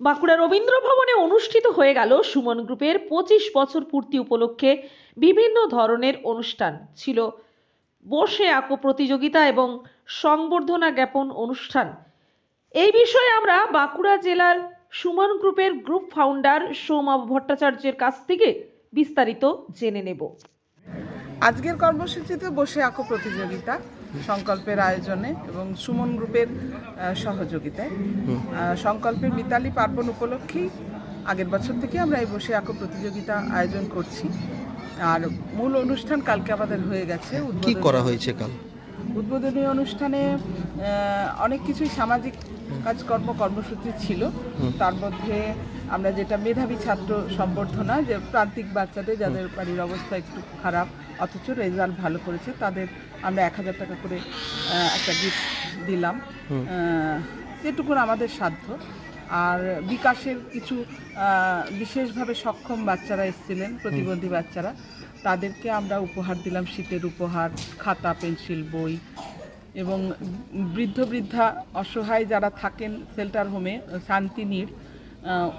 বাঁকুড়া রবীন্দ্র ভবনে অনুষ্ঠিত হয়ে গেল সুমন গ্রুপের পঁচিশ বছর পূর্তি উপলক্ষে বিভিন্ন ধরনের অনুষ্ঠান। ছিল বসে আঁকো প্রতিযোগিতা এবং সংবর্ধনা জ্ঞাপন অনুষ্ঠান। এই বিষয়ে আমরা বাঁকুড়া জেলার সুমন গ্রুপের গ্রুপ ফাউন্ডার সৌমা ভট্টাচার্যের কাছ থেকে বিস্তারিত জেনে নেব। আজকের কর্মসূচিতে বসে আঁকো প্রতিযোগিতা সংকল্পের আয়োজনে এবং সুমন গ্রুপের সহযোগিতায়। সংকল্পের মিতালি পার্বণ উপলক্ষেই আগের বছর থেকে আমরা এই বসে আঁকো প্রতিযোগিতা আয়োজন করছি। আর মূল অনুষ্ঠান কালকে আমাদের হয়ে গেছে কি করা হয়েছে কাল? উদ্বোধনী অনুষ্ঠানে অনেক কিছুই সামাজিক কাজকর্ম কর্মসূচি ছিল। তার মধ্যে আমরা যেটা মেধাবী ছাত্র সম্বর্ধনা যে প্রান্তিক বাচ্চাদের যাদের বাড়ির অবস্থা একটু খারাপ অথচ রেজাল্ট ভালো করেছে তাদের আমরা এক হাজার টাকা করে একটা গিফট দিলাম। যেটুকুন আমাদের সাধ্য। আর বিকাশের কিছু বিশেষভাবে সক্ষম বাচ্চারা এসেছিলেন প্রতিবন্ধী বাচ্চারা তাদেরকে আমরা উপহার দিলাম শীতের উপহার খাতা পেন্সিল বই এবং বৃদ্ধ বৃদ্ধা অসহায় যারা থাকেন সেল্টার হোমে শান্তিনীড়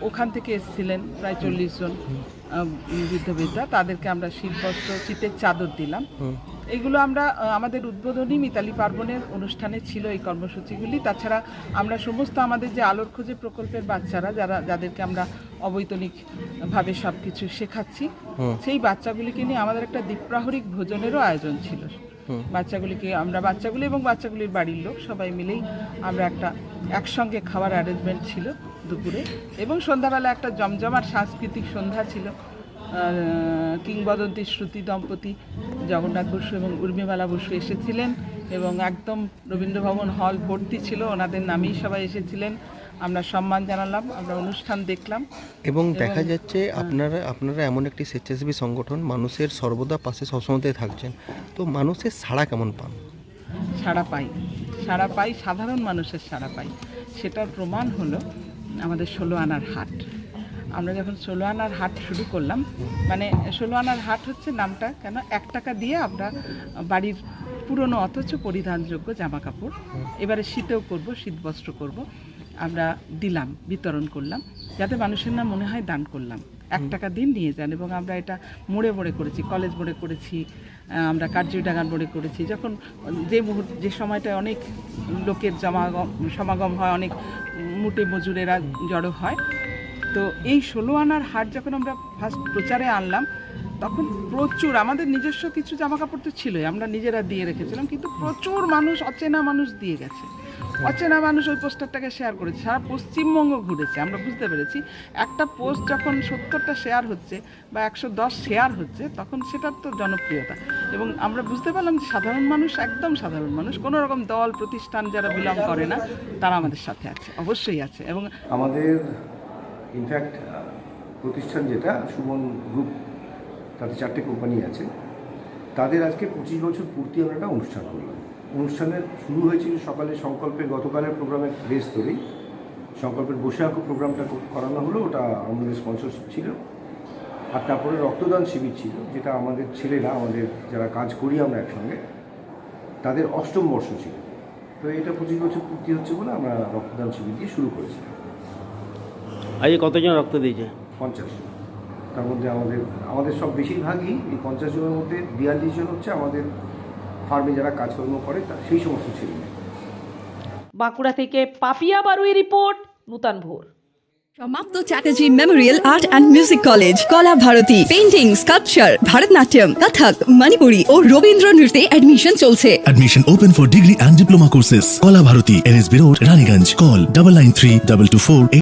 ওখান থেকে এসেছিলেন প্রায় চল্লিশ জন আহ, বৃদ্ধ বৃদ্ধা তাদেরকে আমরা শীতবস্ত্র শীতের চাদর দিলাম। এগুলো আমরা আমাদের উদ্বোধনী মিতালি পার্বণের অনুষ্ঠানে ছিল এই কর্মসূচিগুলি। তাছাড়া আমরা সমস্ত আমাদের যে আলোর খোঁজে প্রকল্পের বাচ্চারা যারা যাদেরকে আমরা অবৈতনিকভাবে সব কিছু শেখাচ্ছি সেই বাচ্চাগুলিকে নিয়ে আমাদের একটা দ্বীপ্রাহরিক ভোজনেরও আয়োজন ছিল। বাচ্চাগুলিকে আমরা বাচ্চাগুলি এবং বাচ্চাগুলির বাড়ির লোক সবাই মিলেই আমরা একটা একসঙ্গে খাওয়ার অ্যারেঞ্জমেন্ট ছিল। দুপুরে এবং সন্ধ্যাবেলা একটা জমজমাট সাংস্কৃতিক সন্ধ্যা ছিল কিংবদন্তি শ্রুতি দম্পতি জগন্নাথ বসু এবং উর্মিমালা বসু এসেছিলেন এবং একদম রবীন্দ্রভবন হল ভর্তি ছিল ওনাদের নামেই সবাই এসেছিলেন। আমরা সম্মান জানালাম আমরা অনুষ্ঠান দেখলাম। এবং দেখা যাচ্ছে আপনারা আপনারা এমন একটি স্বেচ্ছাসেবী সংগঠন মানুষের সর্বদা পাশে সবসময় থাকছেন। তো মানুষের সাড়া কেমন পান? সাড়া পাই। সাড়া পাই সাধারণ মানুষের সাড়া পাই। সেটার প্রমাণ হলো আমাদের ষোলো আনার হাট। আমরা যখন ষোলো আনার হাট শুরু করলাম মানে ষোলো আনার হাট হচ্ছে নামটা কেন? এক টাকা দিয়ে আমরা বাড়ির পুরনো অথচ পরিধানযোগ্য জামা কাপড় এবারে শীতেও করব, শীত বস্ত্র করব। আমরা দিলাম, বিতরণ করলাম। যাতে মানুষের না মনে হয় দান করলাম। এক টাকা দিন নিয়ে যান এবং আমরা এটা মোড়ে মোড়ে করেছি কলেজ মোড়ে করেছি আমরা কার্যডাঙ্গার মোড়ে করেছি। যখন যে মুহূর্ত যে সময়টায় অনেক লোকের জমাগম সমাগম হয় অনেক মুটে মজুরেরা জড়ো হয় তো এই ষোলো আনার হাট যখন আমরা ফার্স্ট প্রচারে আনলাম তখন প্রচুর আমাদের নিজস্ব কিছু জামা কাপড় তো ছিলই আমরা নিজেরা দিয়ে রেখেছিলাম কিন্তু প্রচুর মানুষ অচেনা মানুষ দিয়ে গেছে। অচেনা মানুষ ওই পোস্টারটাকে শেয়ার করেছে। সারা পশ্চিমবঙ্গ ঘুরেছে আমরা বুঝতে পেরেছি। একটা পোস্ট যখন সত্তরটা শেয়ার হচ্ছে বা একশো দশ শেয়ার হচ্ছে তখন সেটার তো জনপ্রিয়তা। এবং আমরা বুঝতে পারলাম যে সাধারণ মানুষ একদম সাধারণ মানুষ। কোনো রকম দল প্রতিষ্ঠান যারা বিলং করে না তারা আমাদের সাথে আছে অবশ্যই আছে। এবং আমাদের ইনফ্যাক্ট প্রতিষ্ঠান যেটা সুমন গ্রুপ তাদের চারটে কোম্পানি আছে। তাদের আজকে পঁচিশ বছর পূর্তি আমরা একটা অনুষ্ঠান করলাম। অনুষ্ঠানের শুরু হয়েছিল সকালে সংকল্পের গতকালের প্রোগ্রামের বেস ধরেই। সংকল্পের বসে আঁকো প্রোগ্রামটা করানো হলো ওটা আমাদের স্পন্সরশিপ ছিল। আর তারপরে রক্তদান শিবির ছিল যেটা আমাদের ছেলেরা আমাদের যারা কাজ করি আমরা একসঙ্গে তাদের অষ্টম বর্ষ ছিল। তো এটা পঁচিশ বছর পূর্তি হচ্ছে বলে আমরা রক্তদান শিবির দিয়ে শুরু করেছিলাম আজকে কতজন রক্ত দিয়েছে? পঞ্চাশ তার মধ্যে আমাদের আমাদের সব বেশিরভাগই এই পঞ্চাশ জনের মধ্যে বিয়াল্লিশ জন হচ্ছে আমাদের ফার্মে যারা কাজকর্ম করে তা সেই সমস্ত ছেলে বাঁকুড়া থেকে পাপিয়া বারুই রিপোর্ট নূতন ভোর সমাপ্ত Chatterjee memorial art and music college Kala Bharati painting sculpture Bharatanatyam Kathak Manipuri ও রবীন্দ্র নৃত্যে অ্যাডমিশন চলছে Admission open for degree and diploma courses. Kola Bharati, NSB Road, Raniganj. Call double nine three double two four eight.